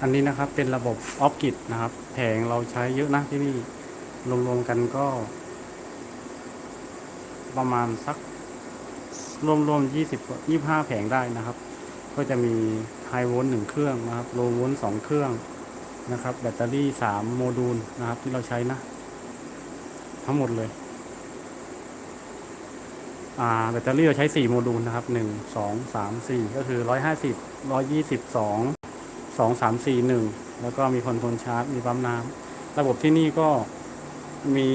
อันนี้นะครับเป็นระบบออฟกิดนะครับ แผงเราใช้เยอะนะที่นี่รวมๆกันก็ ประมาณสักรวมๆยี่สิบยี่ห้าแผงได้นะครับ ก็จะมีไฮโวลต์หนึ่งเครื่องนะครับโลโวลต์สองเครื่องนะครับ แบตเตอรี่สามโมดูลนะครับ ที่เราใช้นะ ทั้งหมดเลยอ่าแบตเตอรี่เราใช้สี่โมดูลนะครับหนึ่งสองสามสี่ก็คือร้อ สองสามสี่หนึ่งแล้วก็มีคอนโทรลชาร์จ มีปั๊มน้ำระบบที่นี่ก็มี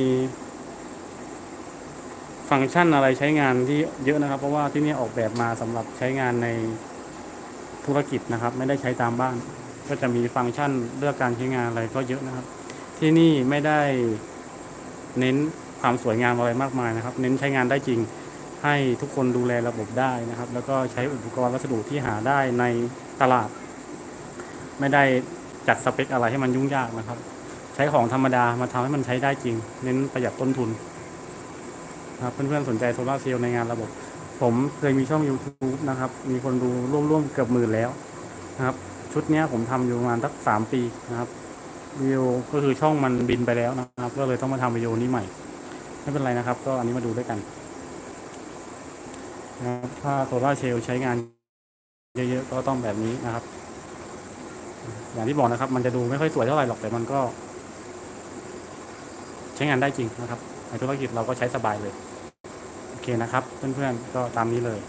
ฟังก์ชันอะไรใช้งานที่เยอะนะครับ เพราะว่าที่นี่ออกแบบมาสำหรับใช้งานในธุรกิจนะครับ ไม่ได้ใช้ตามบ้าน ก็จะมีฟังก์ชันเลือกการใช้งานอะไรก็เยอะนะครับ ที่นี่ไม่ได้เน้นความสวยงามอะไรมากมายนะครับ เน้นใช้งานได้จริงให้ทุกคนดูแลระบบได้นะครับ แล้วก็ใช้อุปกรณ์วัสดุที่หาได้ในตลาด ไม่ได้จัดสเปคอะไรให้มันยุ่งยากนะครับ ใช้ของธรรมดามาทำให้มันใช้ได้จริง เน้นประหยัดต้นทุนครับเพื่อนๆสนใจโซลาร์เซลล์ในงานระบบ ผมเคยมีช่อง YouTube นะครับ มีคนดูร่วมๆเกือบหมื่นแล้วนะครับ ชุดนี้ผมทำอยู่ประมาณสักสามปีนะครับวิดีโอก็คือช่องมันบินไปแล้วนะครับ ก็เลยต้องมาทำวิดีโอนี้ใหม่ ไม่เป็นไรนะครับ ก็อันนี้มาดูด้วยกันนะครับถ้าโซลาร์เซลล์ใช้งานเยอะๆก็ต้องแบบนี้นะครับ อย่างที่บอกนะครับ มันจะดูไม่ค่อยสวยเท่าไหร่หรอกแต่มันก็ ใช้งานได้จริงนะครับในธุรกิจเราก็ใช้สบายเลย โอเคนะครับ เพื่อนๆก็ตามนี้เลย